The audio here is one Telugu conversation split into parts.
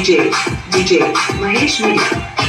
DJ, DJ, Mahesh Media.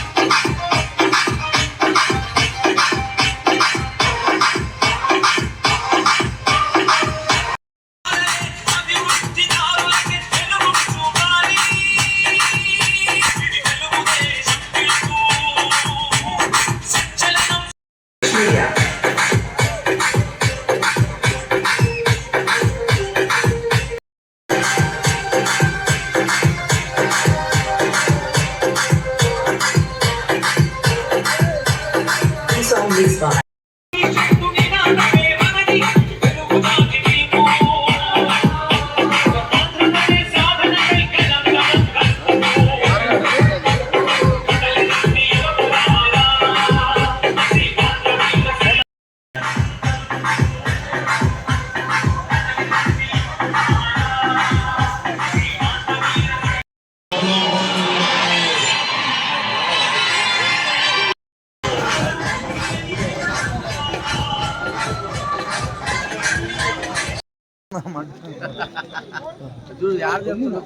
ఎప్పుడు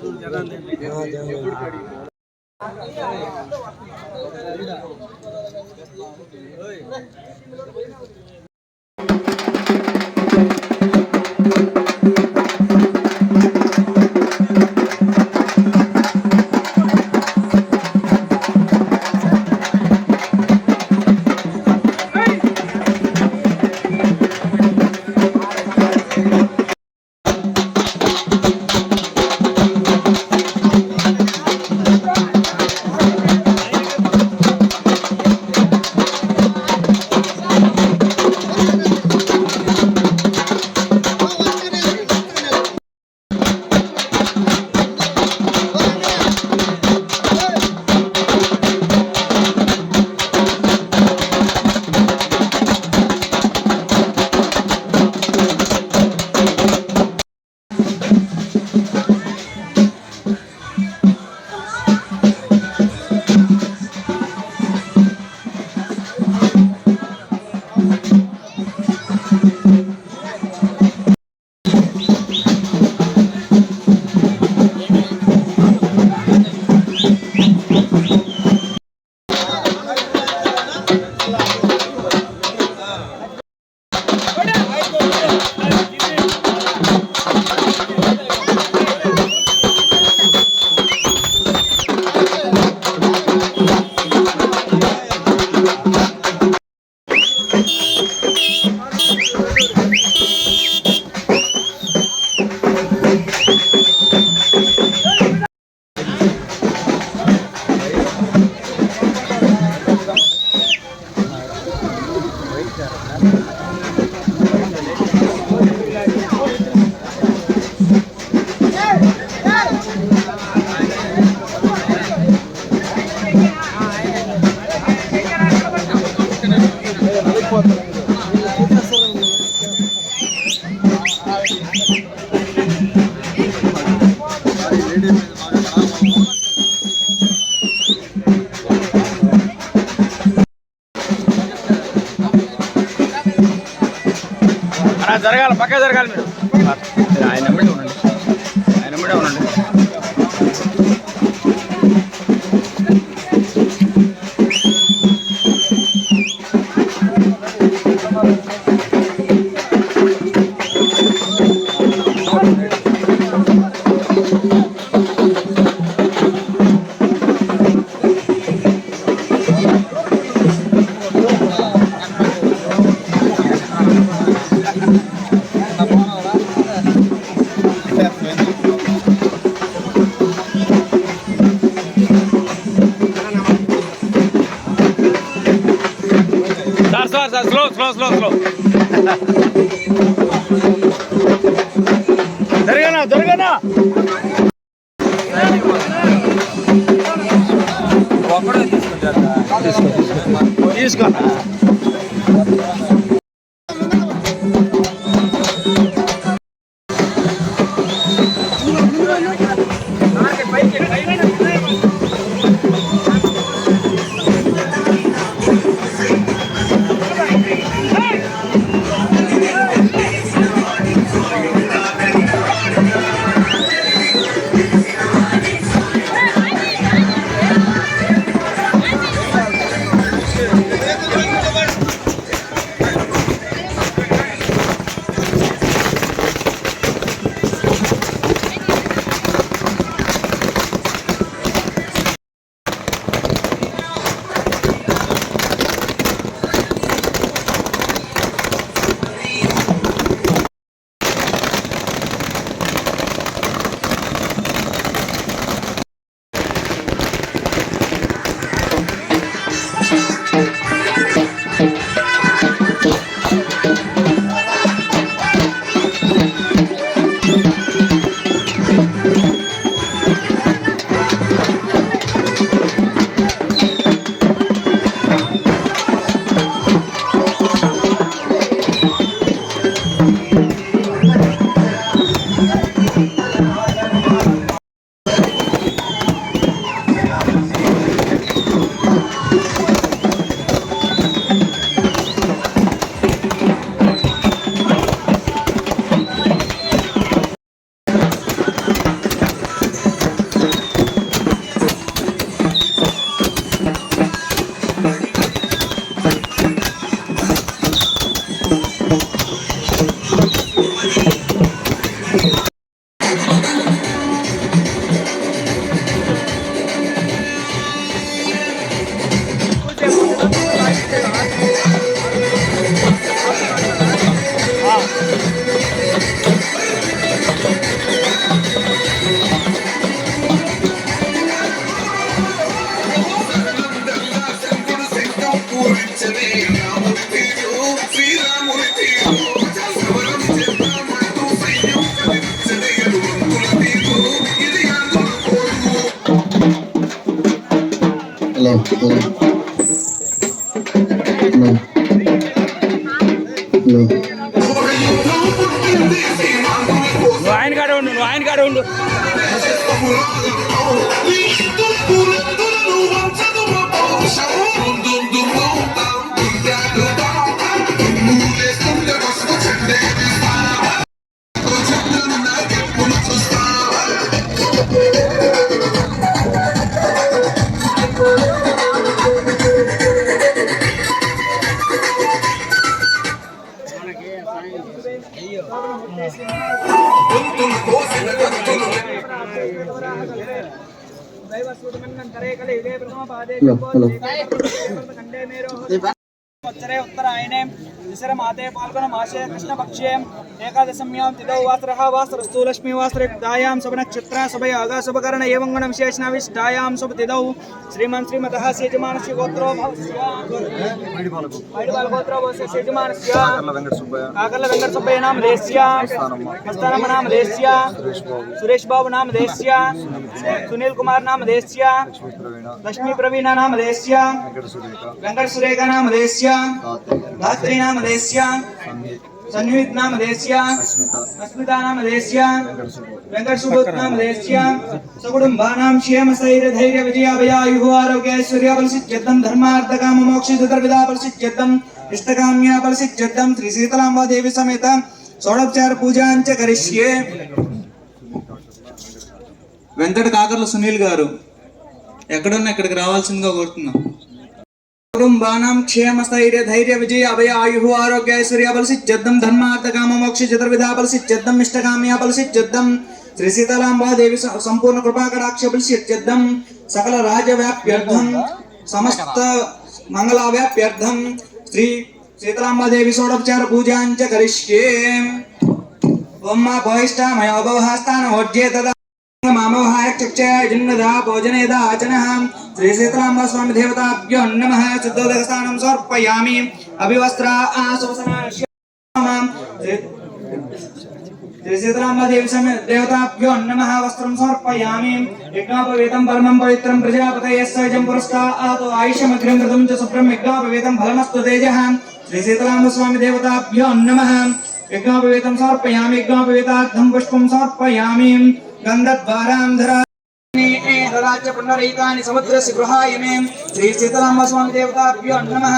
పక్క జరగాలి మీరు slow slow slow slow జరగనా జరగనా? తీసుకో. Gracias. ఉత్తరే ఇసర విసరమాతే పాల్గొన మాసే కృష్ణ పక్షేయం ఏకాదశమ్యాం తిథౌ వాసరః వాసరస్తు లక్ష్మీవాసరే దాయాం శుభనక్షత్ర శుభయోగ శుభకరణ ఏం గుణ విశేషణావిష్టాయాం శుభతిథౌ శ్రీమన్ శ్రీమతః సేజమానస్య గోత్రో భవస్యోత్రో సేజమానస్య కాకర్ల వెంకట సుబ్బయ్య నామ దేశ్య మస్తానమ్మ నామ దేశ్య సురేష్ బాబు. నామ దేశ్య సునీల్ కుమార్ నామ దేశ్య లక్ష్మీ ప్రవీణ. నామ దేశ్య వెంకట సురేఖ. నామ దేశ్య ధాత్రి. నామ దేశ్య సన్యుత్ నామ దేశ్య అస్మితా నామ వెంకట సుబోత్ నామ దేశ్య సకుటుంబానాం క్షేమ సైర ధైర్య విజయాభయాయు ఆరోగ్య ఐశ్వర్య బలసిద్ధ్యర్థం ధర్మార్థ కామ మోక్ష చతుర్విధ బలసిద్ధ్యర్థం ఇష్టకామ్య చెత్తం శ్రీ సీతలాంబా దేవి సమేత షోడోపచార పూజాంచ కరిష్యే వెంకట కాకర్ల సునీల్ గారు ఎక్కడున్నా ఇక్కడికి రావాల్సిందిగా కోరుతున్నాం. కుటుంబానాం క్షేమ స్థైర్య ధైర్య విజయ అభయ ఆయు ఆరోగ్య ఐశ్వర్య బలసిద్ధ్యర్థం ధర్మార్థ కామ మోక్ష చతుర్విధ బలసిద్ధ్యర్థం ఇష్టకామ్య బలసిద్ధ్యర్థం శ్రీ సీతారాంబా దేవి స- సంపూర్ణ కృపా కటాక్ష బలసిద్ధ్యర్థం సకల రాజ్యవ్యాప్యర్థం సమస్త మంగళావ్యాప్యర్థం శ్రీ సీతారాంబాదేవి షోడోపచార పూజాంచ కరిష్యే ఓం మా భవిష్టామయ భవహాస్తానమోజ్యే తదా మామోహాయ చక్షయ జన్మదా భోజనేదా ఆచనః శ్రీ సీతారామ స్వామి దేవతాభ్యో నమః శుద్ధోదక స్నానం సమర్పయామి అభివస్త్ర ఆశోసనాశ్యామ శ్రీ సీతారామ దేవి సమ దేవతాభ్యో నమః వస్త్రం సమర్పయామి యజ్ఞోపవేతం పరమం పవిత్రం ప్రజాపతయ సహజం పురస్కాతో ఆయుషమగ్రం కృతం చ శుభ్రం యజ్ఞోపవేతం ఫలమస్తు తేజః శ్రీ సీతారామ స్వామి దేవతాభ్యో నమః యజ్ఞోపవేతం సమర్పయామి యజ్ఞోపవేతార్థం పుష్పం సమర్పయామి గంధద్వారాం ధరా రాజ్య పునరైతాని సముద్రస్య గృహాయమే శ్రీ సీతారామ స్వామి దేవతాభ్యో నమః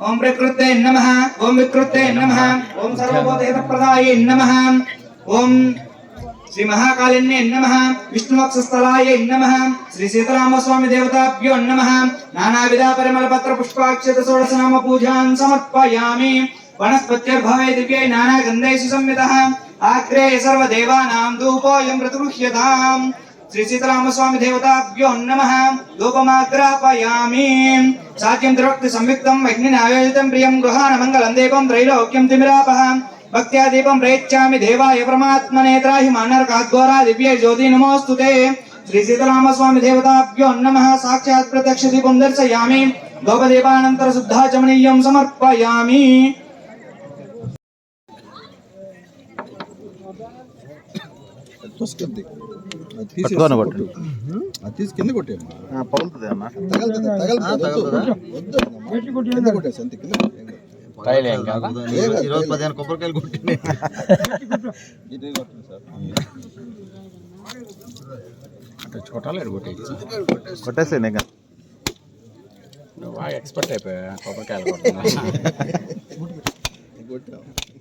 ఓం ప్రకృతే నమః ఓం వికృతే నమః ఓం సర్వభూతహిత ప్రదాయే నమః ఓం శ్రీ మహాకాళిన్యే నమః విష్ణువక్షస్థలాయ నమః శ్రీ సీతారామస్వామి దేవతాభ్యో నమః నానావిధ పరిమళ పత్ర పుష్పాక్షత షోడశ నామ పూజాన్ సమర్పయామి వనస్పత్యర్భవే वनस्पत्यर्भवेदिव्यै नानागन्धैः सुसंयुतः आग्रे सर्वदेवानां धूपोऽयं प्रतिगृह्यताम्। श्रीसीतरामस्वामि देवताभ्यो नमः। धूपमाग्रापयामि। सात्यं त्रिवक्ति संयुक्तं अग्निनायोजितं प्रियं गृहाणमङ्गलं देवं त्रैलोक्यं तिमिरापः भक्त्या दीपं प्रेच्छामि देवाय परमात्मने त्राहि मानरकाद्वारा ज्योति नमोऽस्तु ते। श्री सीतरामस्वामि देवताभ्यो नमः। साक्षात् प्रत्यक्ष दीपं दर्शयामि। गोपदेवानन्तरशुद्धा चमनीयं समर्पयामि। తొస్కొద్ది పట్టుకొని కొట్టు. అది తీసి కింద కొట్టేమ్మా పగులుతుంది అన్న తగలుతుంది తగలుతుంది కింద కొట్టేసి అంతే కింద ఈరోజు. పదిహేను కొబ్బరికాయలు కొట్టింది కొట్టేసి కొట్టేసి ఇంకా. బాగా ఎక్స్పర్ట్ అయిపోయా కొబ్బరికాయలు కొట్టాం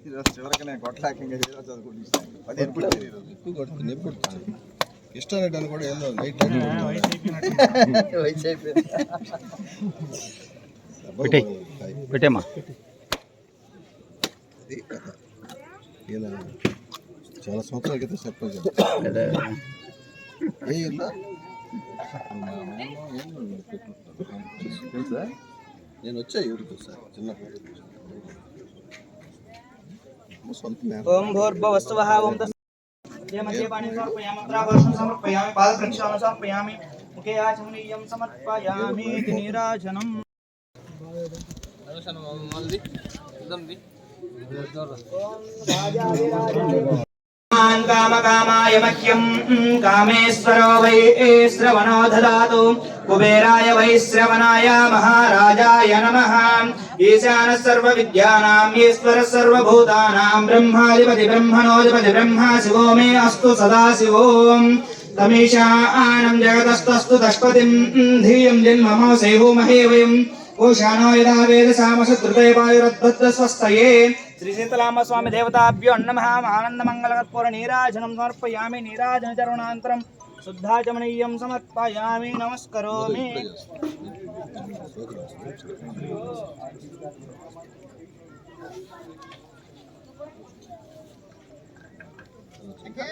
ఈరోజు చివరికి ఇంకా ఈరోజు చదువుకుంటున్నాను. కొట్టింది ఈరోజు ఎక్కువ కొడుతుంది ఎప్పుడు కొడుతుంది ఇష్టాన్ని అని కూడా ఏందో లైట్ వయసు అయిపోయింది. పెట్టేయ్. పెట్టేమ్మా ఈయన చాలా సంవత్సరాల క్రితం సర్పంచ్. ఏ నేను వచ్చా ఊరికి సార్ చిన్నప్పుడు. ఓం భూర్భవస్వహ ఓం దేవమధ్యపాణిం సమర్పయామంత్రాభాషం సమర్పయామి పాదప్రక్షాళం సమర్పయామి ముఖే ఆచమనీయం సమర్పయామి నీరాజనం ఓం రాజా कामान् कामकामाय मह्यम् कामेश्वरो वै श्रवणो ददातु कुबेराय वै श्रवणाय महाराजाय नमः ईशानः सर्वविद्यानाम् ईश्वरः सर्वभूतानां ब्रह्माधिपति ब्रह्मणोऽधिपति ब्रह्मा शिवो मे अस्तु सदा शिवोम् तमीशानम् जगतस्तस्तु दष्पतिम् धियम् जन्ममो सैवोमहे वयम् ऊशानो यदा वेदसामसद्रुतयवायुरद्भद्रस्वस्तये श्रीशीतलाम्बस्वामिदेवताभ्यो नमः। आनन्दमङ्गलकर्पूरनीराजनं समर्पयामि। नीराजनचरुणान्तरं शुद्धाचमनीयं समर्पयामि। नमस्करोमि। Okay.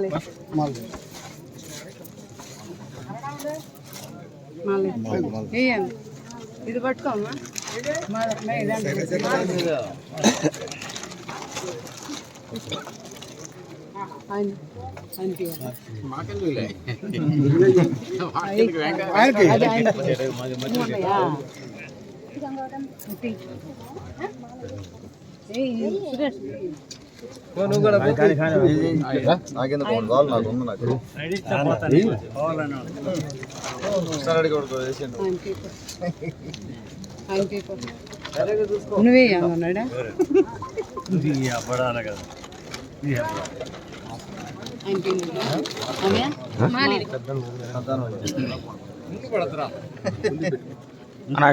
సమర్పయామి నమస్కరోమి వేయండి. ఇది పట్టుకోమ్మా. సురేష్. నువ్వే అన్నాడా?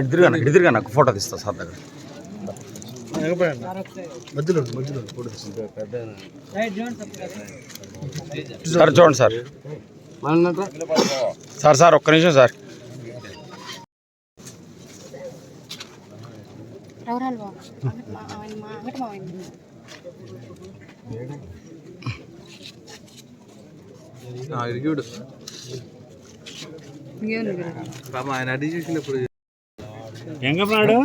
తిరిగా ఇటు తిరిగా నాకు ఫోటో తీస్తా సార్ దగ్గర. సార్ చూడండి సార్. సార్ సార్ ఒక్క నిమిషం సార్. వీరు? ఆయన అడిగి చూసినప్పుడు ఎంగనాడు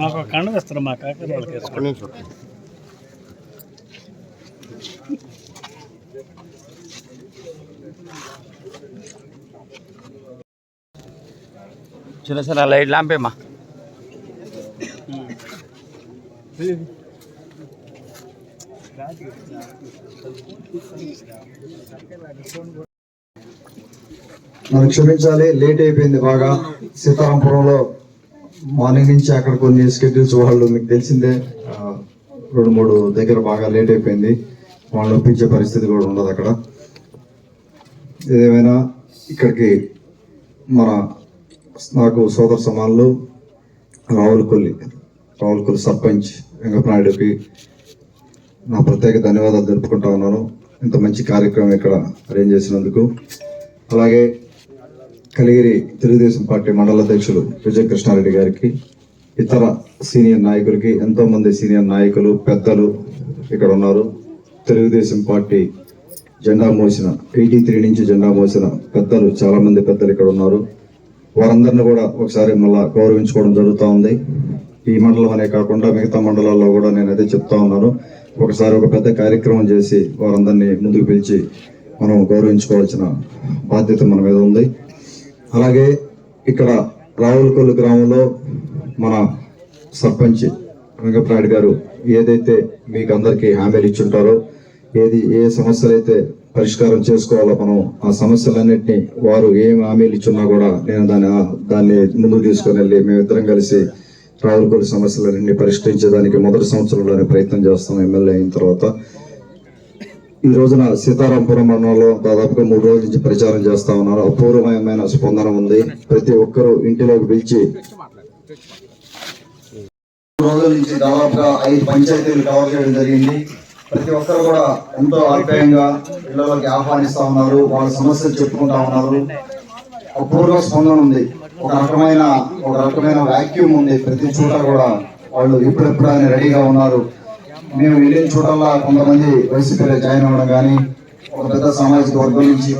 మాకు ఒక కండ వేస్తారు మా కాకర వాళ్ళకి చిన్న చిన్న లైట్ లాంపేమ్మా క్షమించాలి లేట్ అయిపోయింది బాగా. సీతారాంపురంలో మార్నింగ్ నుంచి అక్కడ కొన్ని స్కెడ్యూల్స్ వాళ్ళు మీకు తెలిసిందే రెండు మూడు దగ్గర బాగా లేట్ అయిపోయింది. వాళ్ళు ఒప్పించే పరిస్థితి కూడా ఉండదు అక్కడ. ఏదేమైనా ఇక్కడికి మన నాకు సోదర సమానులు రావుల కొల్లి రావుల కొల్లి సర్పంచ్ వెంకటనాయుడుకి నా ప్రత్యేక ధన్యవాదాలు జరుపుకుంటా ఉన్నాను. ఇంత మంచి కార్యక్రమం ఇక్కడ అరేంజ్ చేసినందుకు. అలాగే కలిగిరి తెలుగుదేశం పార్టీ మండల అధ్యక్షులు విజయ కృష్ణారెడ్డి గారికి ఇతర సీనియర్ నాయకులకి ఎంతో మంది సీనియర్ నాయకులు పెద్దలు ఇక్కడ ఉన్నారు. తెలుగుదేశం పార్టీ జెండా మోసిన ఎయిటీ త్రీ నుంచి జెండా మోసిన పెద్దలు చాలా మంది పెద్దలు ఇక్కడ ఉన్నారు. వారందరిని కూడా ఒకసారి మళ్ళా గౌరవించుకోవడం జరుగుతూ ఉంది. ఈ మండలం అనే కాకుండా మిగతా మండలాల్లో కూడా నేను అదే చెప్తా ఉన్నాను. ఒకసారి ఒక పెద్ద కార్యక్రమం చేసి వారందరినీ ముందుకు పిలిచి మనం గౌరవించుకోవాల్సిన బాధ్యత మన మీద ఉంది. అలాగే ఇక్కడ రావులకొల్లు గ్రామంలో మన సర్పంచ్ వెంకటనాయుడు గారు ఏదైతే మీకు అందరికీ హామీలు ఇచ్చుంటారో ఏది ఏ సమస్యలు అయితే పరిష్కారం చేసుకోవాలో మనం ఆ సమస్యలన్నింటినీ వారు ఏం హామీలు ఇచ్చున్నా కూడా నేను దాన్ని దాన్ని ముందుకు తీసుకొని వెళ్ళి మేమిద్దరం కలిసి రావులకొల్లు సమస్యలన్నింటినీ పరిష్కరించేదానికి మొదటి సంవత్సరంలోనే ప్రయత్నం చేస్తాం ఎమ్మెల్యే అయిన తర్వాత. ఈ రోజున సీతారాంపురం మండలంలో దాదాపుగా మూడు రోజుల నుంచి ప్రచారం చేస్తా ఉన్నారు. అపూర్వమైన స్పందన ఉంది. ప్రతి ఒక్కరూ ఇంటిలోకి పిలిచి రోజుల నుంచి దాదాపుగా ఐదు పంచాయతీలు కవర్ చేయడం జరిగింది. ప్రతి ఒక్కరు కూడా ఎంతో ఆప్యాయంగా ఇళ్ళలోకి ఆహ్వానిస్తా ఉన్నారు. వాళ్ళ సమస్యలు చెప్పుకుంటా ఉన్నారు. అపూర్వ స్పందన ఉంది. ఒక రకమైన ఒక రకమైన వాక్యూమ్ ఉంది. ప్రతి చోట కూడా వాళ్ళు ఇప్పుడెప్పుడు అని రెడీగా ఉన్నారు. మేము వెళ్ళిన చోటల్లా కొంతమంది వైసీపీలో జాయిన్ అవ్వడం కానీ ఒక పెద్ద సామాజిక వర్గం నుంచి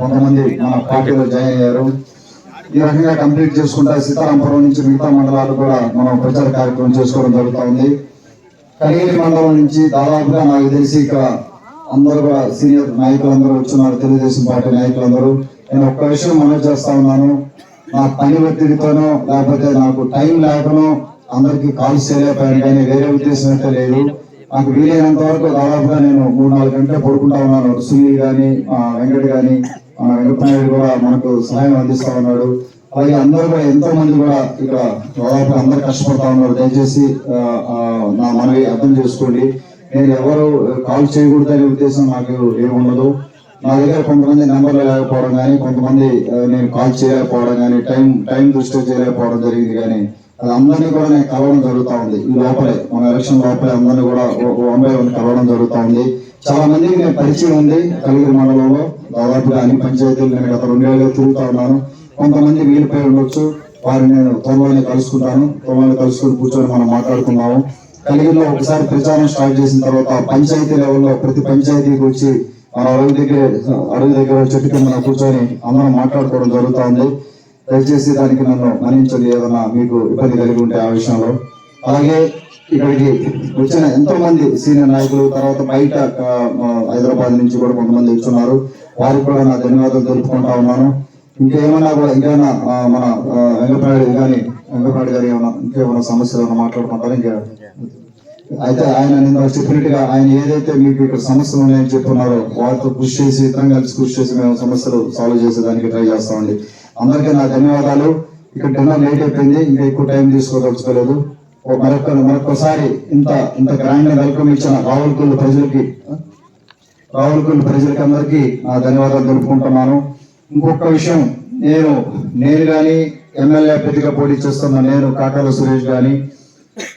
కొంతమంది మన పార్టీలో జాయిన్ అయ్యారు. ఈ రకంగా కంప్లీట్ చేసుకుంటే సీతారాంపురం నుంచి మిగతా మండలాలు కూడా మనం ప్రచార కార్యక్రమం చేసుకోవడం జరుగుతూ ఉంది. మండలం నుంచి దాదాపుగా నాకు తెలిసి ఇక్కడ అందరూ కూడా సీనియర్ నాయకులందరూ వచ్చినారు తెలుగుదేశం పార్టీ నాయకులందరూ నేను ఒక్క విషయం మనవి చేస్తా ఉన్నాను. నా పని ఒత్తిడితోనో లేకపోతే నాకు టైం లేకనో అందరికీ కాల్స్ చేయలేకపోయాను కానీ వేరే ఉద్దేశం అయితే లేదు. నాకు వీలైనంత వరకు దాదాపుగా నేను మూడు నాలుగు గంటలు పడుకుంటా ఉన్నాను. సునీల్ కానీ వెంకట్ కానీ ఆ, వెంకటనాయుడు కూడా మనకు సహాయం అందిస్తా ఉన్నాడు. అలాగే అందరూ కూడా ఎంతో మంది కూడా ఇక్కడ దాదాపు అందరు కష్టపడతా ఉన్నారు. దయచేసి నా మనవి అర్థం చేసుకోండి. నేను ఎవరు కాల్ చేయకూడదు అనే ఉద్దేశం నాకు ఏముండదు నా దగ్గర కొంతమంది నెంబర్లు లేకపోవడం కానీ కొంతమంది నేను కాల్ చేయలేకపోవడం కానీ టైం టైం దృష్టిలో చేయలేకపోవడం జరిగింది కానీ అది అందరినీ కూడా నేను కలవడం జరుగుతూ ఉంది. ఈ లోపలే మన ఎలక్షన్ లోపలే అందరినీ కూడా వన్ బై వన్ కలవడం జరుగుతూ ఉంది. చాలా మందికి నేను పరిచయం ఉంది కలిగిరి మండలంలో. దాదాపుగా అన్ని పంచాయతీలు నేను గత రెండేళ్ళు తిరుగుతూ ఉన్నాను. కొంతమంది వీలుపై ఉండొచ్చు. వారిని నేను త్వరలోనే కలుసుకుంటాను. త్వరలోనే కలుసుకుని కూర్చొని మనం మాట్లాడుకున్నాము కలిగిరిలో ఒకసారి ప్రచారం స్టార్ట్ చేసిన తర్వాత పంచాయతీ లెవెల్లో ప్రతి పంచాయతీకి వచ్చి మన అడుగు దగ్గర అడుగు దగ్గర చెట్టు కింద కూర్చొని అందరం మాట్లాడుకోవడం జరుగుతూ ఉంది. దయచేసి దానికి నన్ను మన్నించండి. ఏదన్నా మీకు ఇబ్బంది కలిగి ఉంటే ఆ విషయంలో. అలాగే ఇక్కడికి వచ్చిన ఎంతో మంది సీనియర్ నాయకులు తర్వాత బయట హైదరాబాద్ నుంచి కూడా కొంతమంది వచ్చున్నారు. వారికి కూడా నా ధన్యవాదాలు తెలుపుకుంటా ఉన్నాను. ఇంకేమన్నా కూడా ఇంకేమన్నా మన వెంకటనాయుడు కానీ వెంకటనాయుడు గారు ఏమైనా ఇంకేమైనా సమస్యలు ఏమైనా మాట్లాడుకుంటారు? ఇంకా? అయితే ఆయన నిన్న చెప్పినట్టుగా ఆయన ఏదైతే మీకు ఇక్కడ సమస్యలు ఉన్నాయని చెప్తున్నారో వారితో కృషి చేసి ఇతరం కలిసి కృషి చేసి మేము సమస్యలు సాల్వ్ చేసేదానికి ట్రై చేస్తామండి అందరికీ నా ధన్యవాదాలు. ఇక్కడ డిన్నర్ లేట్ అయిపోయింది ఇంకా ఎక్కువ టైం తీసుకోదలుచుకోలేదు. మరొక మరొకసారి ఇంత ఇంత గ్రాండ్ వెల్కమ్ ఇచ్చిన రావులకొల్లు ప్రజలకి రావులకొల్లు ప్రజలకి అందరికీ నా ధన్యవాదాలు తెలుపుకుంటున్నాను. ఇంకొక విషయం నేను నేను కానీ ఎమ్మెల్యే అభ్యర్థిగా పోటీ చేస్తున్న నేను కాకాల సురేష్ గాని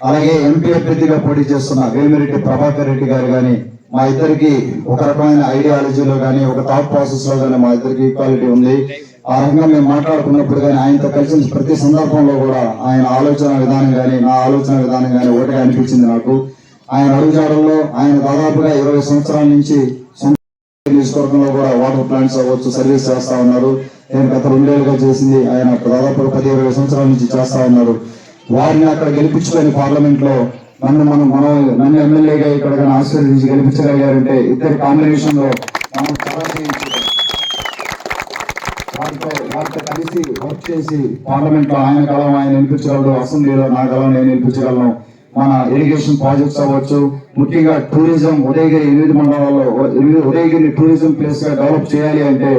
అలాగే ఎంపీ అభ్యర్థిగా పోటీ చేస్తున్న వేమిరెడ్డి ప్రభాకర్ రెడ్డి గారు కానీ మా ఇద్దరికి ఒక రకమైన ఐడియాలజీలో కానీ ఒక థాట్ ప్రాసెస్లో కానీ మా ఇద్దరికి ఈక్వాలిటీ ఉంది. ఆ రంగం మేము మాట్లాడుకున్నప్పుడు కానీ ఆయనతో కలిసిన ప్రతి సందర్భంలో కూడా ఆయన ఆలోచన విధానం కానీ నా ఆలోచన విధానం కానీ ఒకటిగా అనిపించింది నాకు. ఆయన అడుగుజాడల్లో ఆయన దాదాపుగా ఇరవై సంవత్సరాల నుంచి సొంత నియోజకవర్గంలో కూడా వాటర్ ప్లాంట్స్ అవ్వచ్చు సర్వీస్ చేస్తా ఉన్నారు. నేను గత రెండేళ్ళుగా చేసింది ఆయన దాదాపు పది ఇరవై సంవత్సరాల నుంచి చేస్తా ఉన్నారు. వారిని అక్కడ గెలిపించుకొని పార్లమెంట్లో నన్ను మనం మనం నన్ను ఎమ్మెల్యేగా ఇక్కడ కానీ ఆశీర్వదించి గెలిపించగలిగారంటే ఇద్దరు కాంబినేషన్లో మనం చాలా వారితో వారితో కలిసి వర్క్ చేసి పార్లమెంట్లో ఆయన కలం ఆయన వినిపించగలడు అసెంబ్లీలో నా కలం నేను వినిపించగలను మన ఇరిగేషన్ ప్రాజెక్ట్స్ అవ్వచ్చు. ముఖ్యంగా టూరిజం ఉదయగిరి ఎనిమిది మండలాల్లో ఎనిమిది ఉదయగిరి టూరిజం ప్లేస్గా డెవలప్ చేయాలి అంటే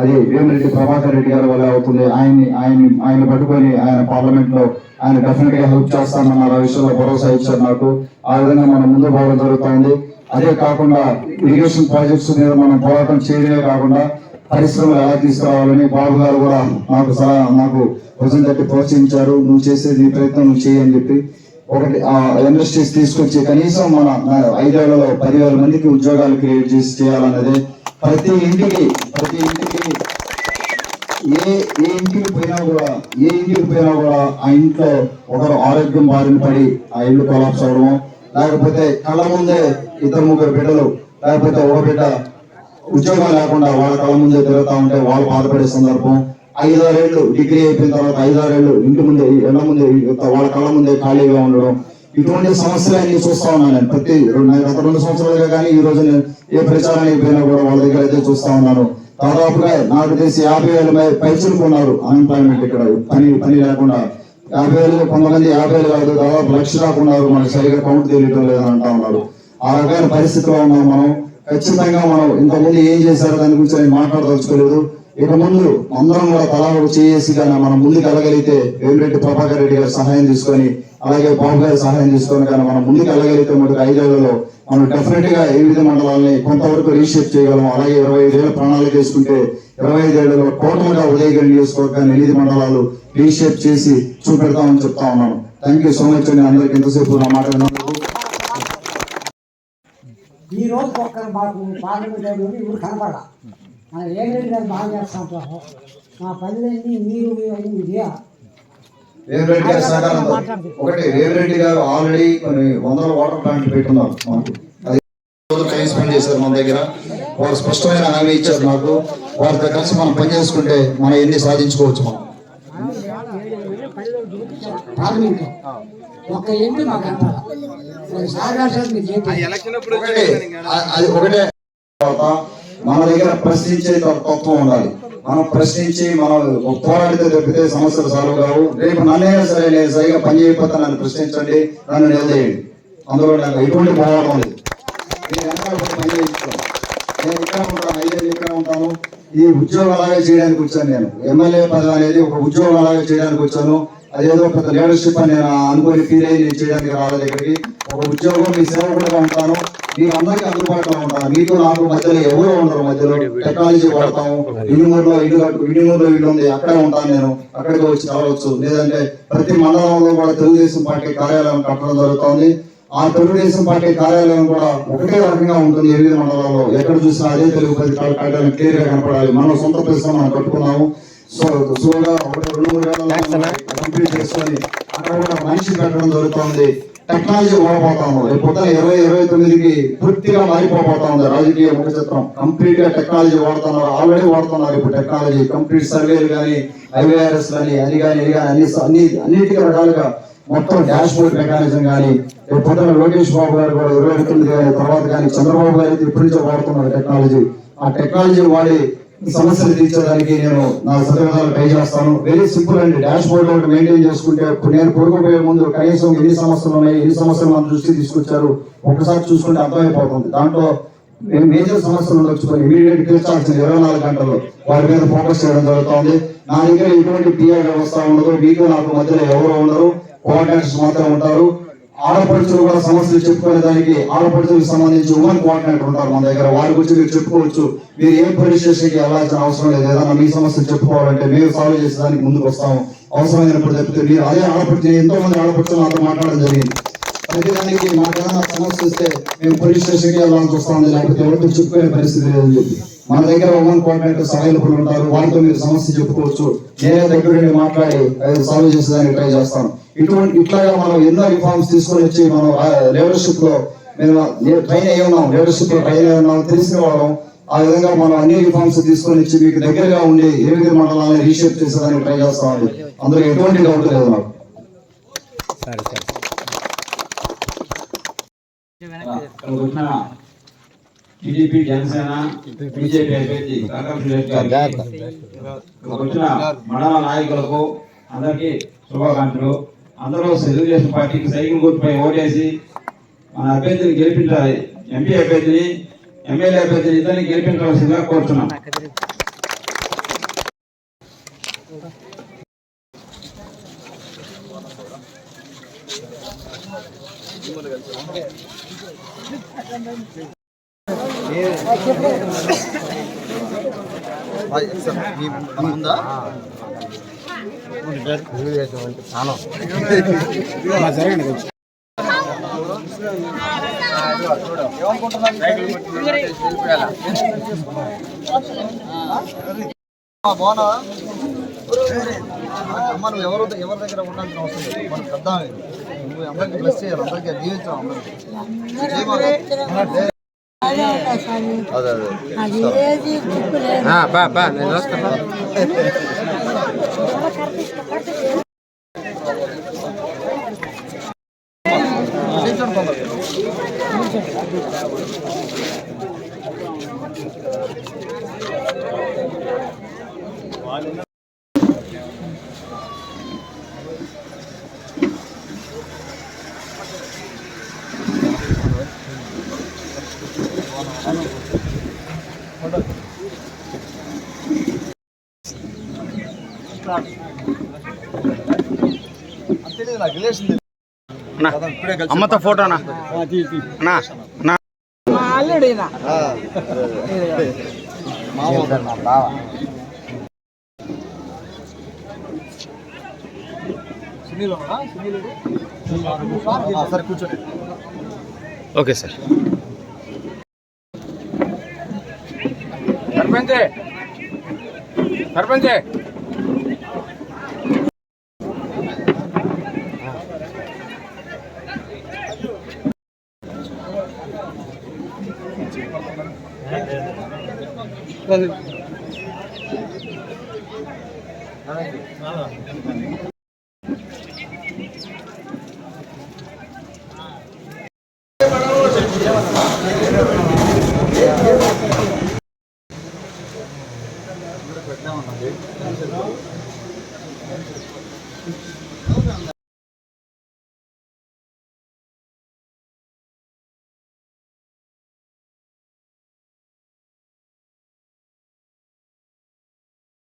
అది వేమిరెడ్డి ప్రభాకర్ రెడ్డి గారి వల్ల అవుతుంది. ఆయన్ని ఆయన ఆయన పట్టుకొని ఆయన పార్లమెంట్లో ఆయన డెఫినెట్గా హెల్ప్ చేస్తానన్నారు ఆ విషయంలో భరోసా ఇచ్చారు నాకు. ఆ విధంగా మనం ముందు పోవడం జరుగుతుంది. అదే కాకుండా ఇరిగేషన్ ప్రాజెక్ట్స్ మీద మనం పోరాటం చేయడమే కాకుండా పరిశ్రమలు ఎలా తీసుకురావాలని బాబు గారు కూడా నాకు సలహా నాకు భుజం తట్టి ప్రోత్సహించారు. నువ్వు చేసేది ప్రయత్నం నువ్వు చేయని చెప్పి ఒకటి ఆ ఇండస్ట్రీస్ తీసుకొచ్చి కనీసం మన ఐదేళ్ళలో పదివేల మందికి ఉద్యోగాలు క్రియేట్ చేసి చేయాలన్నది ప్రతి ఇంటికి ప్రతి ఇంటికి ఏ ఏ ఇంటికి పోయినా కూడా ఏ ఇంటికి పోయినా కూడా ఆ ఇంట్లో ఒకరు ఆరోగ్యం బారిన పడి ఆ ఇల్లు కొలాప్స్ అవడము లేకపోతే కళ్ళ ముందే ఇద్దరు ముగ్గురు బిడ్డలు లేకపోతే ఒక బిడ్డ ఉద్యోగం లేకుండా వాళ్ళ కళ్ళ ముందే తిరుగుతా ఉంటే వాళ్ళు బాధపడే సందర్భం. ఐదారేళ్ళు డిగ్రీ అయిపోయిన తర్వాత ఐదారేళ్ళు ఇంటి ముందే ఇళ్ళ ముందే వాళ్ళ కళ్ళ ముందే ఖాళీగా ఉండడం. ఇటువంటి సమస్యలన్నీ చూస్తా ఉన్నాను నేను. ప్రతి రెండు గత రెండు సంవత్సరాలుగా కానీ ఈ రోజు నేను ఏ ప్రచారానికి పోయినా కూడా వాళ్ళ దగ్గర అయితే చూస్తా ఉన్నాను. దాదాపుగా నాకు తెలిసి యాభై వేల పై- పైసలు కొన్నారు అన్ఎంప్లాయ్మెంట్ ఇక్కడ. పని పని లేకుండా. యాభై వేలు కొంతమంది యాభై వేలు కాదు దాదాపు లక్ష దాకా ఉన్నారు. మనకి సరిగ్గా కౌంట్ తెలియటం లేదని అంటా ఉన్నారు. ఆ రకమైన పరిస్థితిలో ఉన్నాం మనం. ఖచ్చితంగా మనం ఇంతకుముందు ఏం చేశారో దాని గురించి నేను మాట్లాడదలుచుకోలేదు. ఇక ముందు అందరం కూడా తలా ఒక చేసి కానీ మనం ముందుకు వెళ్ళగలిగితే వేమిరెడ్డి ప్రభాకర్ రెడ్డి గారి సహాయం తీసుకొని అలాగే బాబు గారి సహాయం తీసుకొని కానీ మనం ముందుకు వెళ్ళగలిగితే మనకు ఐదేళ్ళలో మనం డెఫినెట్గా ఎనిమిది మండలాలని కొంతవరకు రీషేప్ చేయగలం అలాగే ఇరవై ఐదేళ్ళ ప్రణాళిక చేసుకుంటే ఇరవై ఐదేళ్ళలో టోటల్గా ఉదయగిరి నియోజకవర్గాన్ని ఎనిమిది మండలాలు రీషేప్ చేసి చూపెడతామని చెప్తా ఉన్నాను. థ్యాంక్ యూ సో మచ్ అండి. అందరికి ఎంతసేపు నా ఈ రోజు ఒక్కరు మాకు పార్లమెంట్ ఊరు కనపడ మనం ఏం గారు బాగా చేస్తాం మా పనులన్నీ మీరు ఇదే రేవరెడ్డి గారి సహకారంతో. ఒకటి రేవరెడ్డి గారు ఆల్రెడీ కొన్ని వందల వాటర్ పెట్టున్నారు అది టైం స్పెండ్ చేశారు మన దగ్గర. వాళ్ళు స్పష్టమైన హామీ ఇచ్చారు నాకు వారితో కలిసి మనం పని చేసుకుంటే మనం ఎన్ని సాధించుకోవచ్చు మనం ఒక్క ఎంపీ మాకు అంటారా అది ఒకటే. తర్వాత మన దగ్గర ప్రశ్నించే తత్వం ఉండాలి. మనం ప్రశ్నించి మనం పోరాడితే తప్పితే సమస్యలు సాల్వ్ కావు. రేపు నన్నైనా సరే నేను సరిగా పని చేయకపోతే నన్ను ప్రశ్నించండి నన్ను నిలదీయండి. అందులో నాకు ఎటువంటి పోరాటం లేదు. నేను ఇక్కడ ఉంటాను ఐదేళ్ళు ఇక్కడ ఉంటాను. ఈ ఉద్యోగం అలాగే చేయడానికి వచ్చాను నేను. ఎమ్మెల్యే పదవి అనేది ఒక ఉద్యోగం అలాగే చేయడానికి వచ్చాను. అదేదో పెద్ద లీడర్షిప్ అని నేను అనుకుని ఫీల్ అయ్యి నేను చేయడానికి రాలేదు ఇక్కడికి ఒక ఉద్యోగం మీ సేవకుడుగా ఉంటాను. మీరు అందరికీ అందుబాటులో ఉంటాను. మీకు నాకు మధ్యలో ఎవరు ఉండరు. మధ్యలో టెక్నాలజీ వాడతాము. ఇనుమూరులో ఇల్లు కట్టు ఇనుమూరులో ఇల్లు ఉంది. అక్కడే ఉంటాను నేను. అక్కడికి వచ్చి రావచ్చు. లేదంటే ప్రతి మండలంలో కూడా తెలుగుదేశం పార్టీ కార్యాలయం కట్టడం జరుగుతోంది. ఆ తెలుగుదేశం పార్టీ కార్యాలయం కూడా ఒకటే రకంగా ఉంటుంది. ఎనిమిది మండలాల్లో ఎక్కడ చూసినా అదే తెలుగు పది కార్యాలయం క్లియర్గా కనపడాలి. మనం సొంత ప్రశ్న మనం కట్టుకున్నాము. సో సోగా ఒకటి రెండు మూడు వేల కంప్లీట్ చేసుకొని అక్కడ కూడా మనిషి పెట్టడం జరుగుతుంది. టెక్నాలజీ వాడబోతాము రేపు ఇరవై ఇరవై తొమ్మిదికి పూర్తిగా మారిపోబోతా ఉంది రాజకీయ ముఖ చిత్రం కంప్లీట్గా టెక్నాలజీ వాడుతున్నారు. ఆల్రెడీ వాడుతున్నారు ఇప్పుడు టెక్నాలజీ కంప్లీట్ సర్వేలు కానీ ఐవీఆర్ఎస్ కానీ అని కానీ ఇది కానీ అన్ని అన్ని అన్నిటికీ రకాలుగా మొత్తం డాష్ బోర్డ్ మెకానిజం కానీ రేపు పొద్దున లోకేష్ బాబు గారు కూడా ఇరవై తొమ్మిది కానీ తర్వాత కానీ చంద్రబాబు గారు ఇప్పటి నుంచో వాడుతున్నారు టెక్నాలజీ ఆ టెక్నాలజీ వాడి సమస్యలు తీర్చడానికి నేను నా సందర్భాలు ట్రై చేస్తాను. వెరీ సింపుల్ అండి డాష్ బోర్డ్ ఒకటి మెయింటైన్ చేసుకుంటే నేను కోరుకుపోయే ముందు కనీసం ఎన్ని సమస్యలు ఉన్నాయి ఎన్ని సమస్యలు మన దృష్టి తీసుకొచ్చారు ఒకసారి చూసుకుంటే అర్థమైపోతుంది. దాంట్లో మేము మేజర్ సమస్యలు ఉండొచ్చు కొన్ని ఇమీడియట్ తీర్చాల్సింది ఇరవై నాలుగు గంటలు. వారి మీద ఫోకస్ చేయడం జరుగుతుంది. నా దగ్గర ఎటువంటి పిఆర్ వ్యవస్థ ఉండదు. మీకు నాకు మధ్యలో ఎవరు ఉండరు కోఆర్డినేటర్స్ మాత్రం ఉంటారు. ఆడపడుచులు కూడా సమస్యలు చెప్పుకునే దానికి ఆడపడుచులకు సంబంధించి ఉమెన్ కోఆర్డినేటర్ ఉంటారు మన దగ్గర. వారి గురించి మీరు చెప్పుకోవచ్చు. మీరు ఏ పోలీస్ స్టేషన్కి వెళ్ళాల్సిన అవసరం లేదు. ఏదైనా మీ సమస్యలు చెప్పుకోవాలంటే మేము సాల్వ్ చేసేదానికి ముందుకు వస్తాము. అవసరమైనప్పుడు చెప్తే మీరు అదే ఆడపడుచు ఎంతో మంది ఆడపడుచులు నాతో మాట్లాడడం జరిగింది. ప్రతిదానికి మాకు ఏదైనా సమస్య వస్తే మేము పోలీస్ స్టేషన్కి వెళ్ళాల్సి వస్తామని లేకపోతే ఎవరితో చెప్పుకునే పరిస్థితి లేదని చెప్పి. మన దగ్గర ఉమెన్ కోఆర్డినేటర్స్ అవైలబుల్ ఉంటారు. వారితో మీరు సమస్య చెప్పుకోవచ్చు. నేనే దగ్గర నుండి మాట్లాడి అది సాల్వ్ చేసేదానికి ట్రై చేస్తాను. ఇటువంటి ఇట్లాగా మనం ఎన్నో రిఫార్మ్స్ తీసుకొని వచ్చి మనం లీడర్షిప్లో మేము ట్రైన్ అయ్యి ఉన్నాం. లీడర్షిప్లో ట్రైన్ అయ్యి ఉన్నాం. తెలిసిన వాళ్ళం. ఆ విధంగా మనం అన్ని రిఫార్మ్స్ తీసుకొని వచ్చి మీకు దగ్గరగా ఉండి ఎనిమిది మండలాన్ని రీషేప్ చేసేదానికి ట్రై చేస్తామండి. అందులో ఎటువంటి డౌట్ లేదు నాకు. వచ్చిన టీడీపీ జనసేన బీజేపీ అభ్యర్థి కాకర సురేష్ గారికి వచ్చిన మండల నాయకులకు అందరికీ శుభాకాంక్షలు. అందరూ తెలుగుదేశం పార్టీకి సైకిల్ గుర్తుపై ఓటేసి మన అభ్యర్థిని గెలిపించాలి. ఎంపీ అభ్యర్థిని ఎమ్మెల్యే అభ్యర్థిని ఇద్దరిని గెలిపించవలసిందిగా కోరుతున్నాం. మీ ముందా బాగున్నా అమ్మ నువ్వు ఎవరు ఎవరి దగ్గర ఉండాల్సిన అవసరం లేదు మనం పెద్ద నువ్వు అందరికి బ్లెస్ చేయాలి అందరికీ జీవించాలి అందరికీ అదే అదే బా బా నేను వస్తాను నిల్చోండి తొందరగా. అంత తెలియదు నాకు రిలేషన్ తెలియదు. కదా, ఇప్పుడే కలిసి అమ్మతో ఫోటోనా నా నా ఆ, అదే, అదే. మామ అవుతాడు మా బావ సునీల్ ఉన్నాడా? సునీల్ ఏడి? అమ్మతో సరే కూర్చోండి ఓకే సార్. సర్పంచ్. సర్పంచ్.